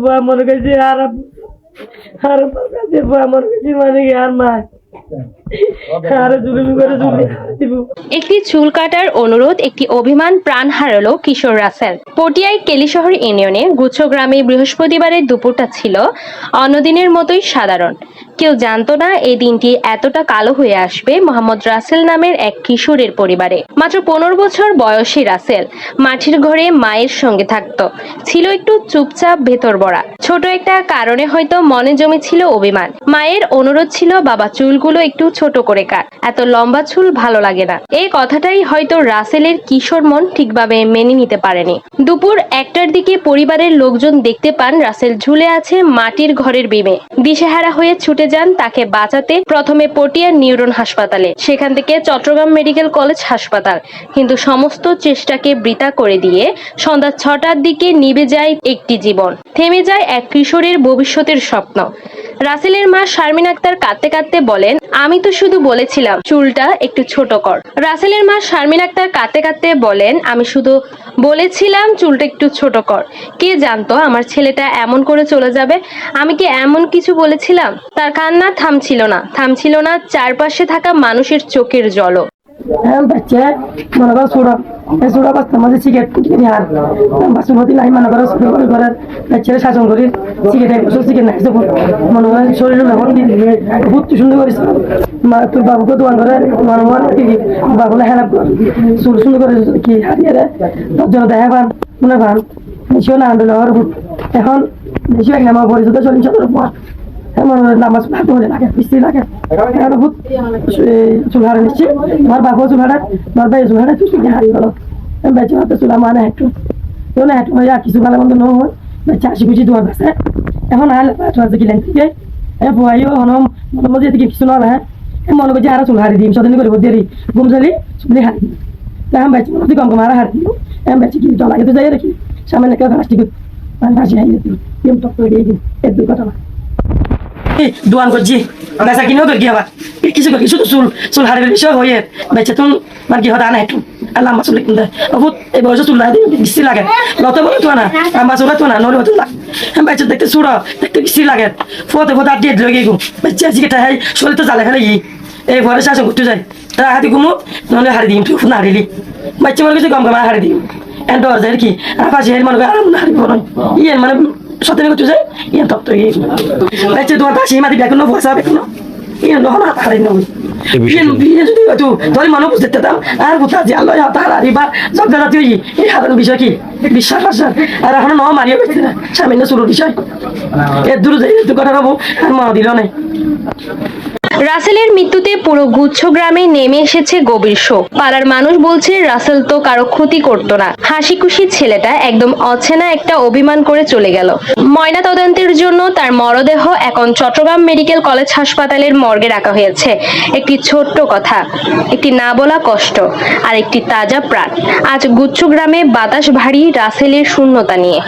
বুয়া মনে আর আর বুয়া মনে মানে কি আর মা একটি চুল কাটার অনুরোধ, একটি অভিমান প্রাণ হারালো কিশোর রাসেল। পটিয়ায় কেলিশহর ইউনিয়নে গুচ্ছ গ্রামে বৃহস্পতিবারের দুপুরটা ছিল অন্যদিনের মতোই সাধারণ। কেউ জানতো না এই দিনটি এতটা কালো হয়ে আসবে মোহাম্মদ রাসেল নামের এক কিশোরের পরিবারে। মাত্র পনেরো বছর বয়সী রাসেল মাটির ঘরে মায়ের সঙ্গে থাকতো। ছিল একটু চুপচাপ ভেতর বড়া। ছোট একটা কারণে হয়তো মনে জমেছিল অভিমান। মায়ের অনুরোধ ছিল, বাবা, চুলগুলো একটু ছোট করে কাট। এত লম্বা চুল ভালো লাগে না। এই কথাটাই হয়তো রাসেলের কিশোর মন ঠিকভাবে মেনে নিতে পারেনি। দুপুর একটার দিকে পরিবারের লোকজন দেখতে পান, রাসেল ঝুলে আছে মাটির ঘরের বিমে। দিশেহারা হয়ে ছুটে যান তাকে বাঁচাতে প্রথমে পটিয়া নিউরন হাসপাতালে, সেখান থেকে চট্টগ্রাম মেডিকেল কলেজ হাসপাতাল। কিন্তু সমস্ত চেষ্টাকে বৃথা করে দিয়ে সন্ধ্যা ছটার দিকে নিবে যায় একটি জীবন। থেমে যায় এক কিশোরের ভবিষ্যতের স্বপ্ন। রাসেলের মা শারমিন আক্তার কাঁদতে কাঁদতে বলেন, আমি তো শুধু বলেছিলাম, চুলটা একটু ছোট কর। রাসেলের মা শারমিন আক্তার কাঁদতে কাঁদতে বলেন, আমি শুধু বলেছিলাম, চুলটা একটু ছোট কর। কে জানতো আমার ছেলেটা এমন করে চলে যাবে? আমি কি এমন কিছু বলেছিলাম? তার কান্না থামছিল না থামছিল না চারপাশে থাকা মানুষের চোখের জলও। হ্যাঁ বাচ্চা সুরা বাস্তার মাঝে সিগারেট কিনে হার। বাসুমতি নাই মনে করো ছোট করে বাচ্চারা শাসন করি সিগারেট বছর সিগারেট নাই যখন মনে করেন শরীরে দিন। বহুত সুন্দর করিস মা, তোর বাবুকে দোয়ান করে, মনে মন কি বাবুলে হেলাপ কর। সুর সুন্দর করে কি হারিয়ে রে দশজন দেখা পান মনে পান বেশিও না আন্দোলন। এখন বেশি এক নামা পরিচিত হাজার পর এমন নামাজ ভাগ করে লাগে, বৃষ্টি লাগে। বহুত চুলহারা নিচ্ছে আমার বাপও চুলহারা আমার ভাই চুলহারা তুই চুলকে হারিয়ে গেল? বেঁচে হতে চুলা মানে একটু। না, একটু আর কিছু ভালো মন্দ নয় বেঁচে আসি কিলেন থেকে এ ভুয়াইও হনম মনে মধ্যে হ্যাঁ মনে হারি দিম সদিন করে দেরি ঘুম চলি চুলি হারি দিম। তা আমি বেঁচে মনে কম কম আর হারি দিম। আমি বেঁচে কি চলা তো যাই রাখি সামনে কেউ প্লাস্টিক হাসি হারিয়ে দিম, টক করে দিয়ে দিম। এর দুই কথা দোয়ান করছি বেচা কিনেও করি আবার কিছু করি শুধু চুল চুল হারের বিষয় হয়ে। বেচে তুন মানে কি হতে আনা একটু আর লম্বা চুল কিনতে বহুত এই বয়সে চুল লাগে বেশি লাগে। লত বলে তো না লম্বা চুল তো না নলে হতে লাগ বেচে দেখতে চুড় দেখতে বেশি লাগে। ফোতে ফোতে আর দিয়ে লগে গু বেচে আজকে হয় শরীর তো জ্বালা ফেলে গিয়ে এই ঘরে শাসন করতে যাই তা হাতি ঘুমো নলে হারি দিম তুই না হারিলি বাচ্চা মনে কিছু কম কম হারি দিম। এন ডর যায় কি আর পাশে মনে করে আরাম না হারিব না ইয়ে মানে ইয়ে তপ্ত গিয়ে বাচ্চা তোমার পাশে মাটি বেকুনো ভসা বেকুনো ইয়ে নহন হারি নই ইয়ে বিয়ে যদি হয়তো তোর মনে বুঝতে দাম আর কোথা যে আল্লাহ তার আরিবা জগদা জাতীয় এই সাধারণ বিষয় কি? বিশ্বাস আসার আর এখন ন মারিয়ে বেঁচে না। সামান্য শুরু বিষয়। এর দূর যাই দু কথা হব আর মা দিল নাই রাসেলের মৃত্যুতে পুরো গুচ্ছ গ্রামে নেমে এসেছে গভীর শোক। পাড়ার মানুষ বলছে, রাসেল তো কারও ক্ষতি করতো না। হাসি খুশি ছেলেটা একদম অচেনা একটা অভিমান করে চলে গেল। ময়না তদন্তের জন্য তার মরদেহ এখন চট্টগ্রাম মেডিকেল কলেজ হাসপাতালের মর্গে রাখা হয়েছে। একটি ছোট্ট কথা, একটি না বলা কষ্ট আর একটি তাজা প্রাণ। আজ গুচ্ছ গ্রামে বাতাস ভারী রাসেলের শূন্যতা নিয়ে।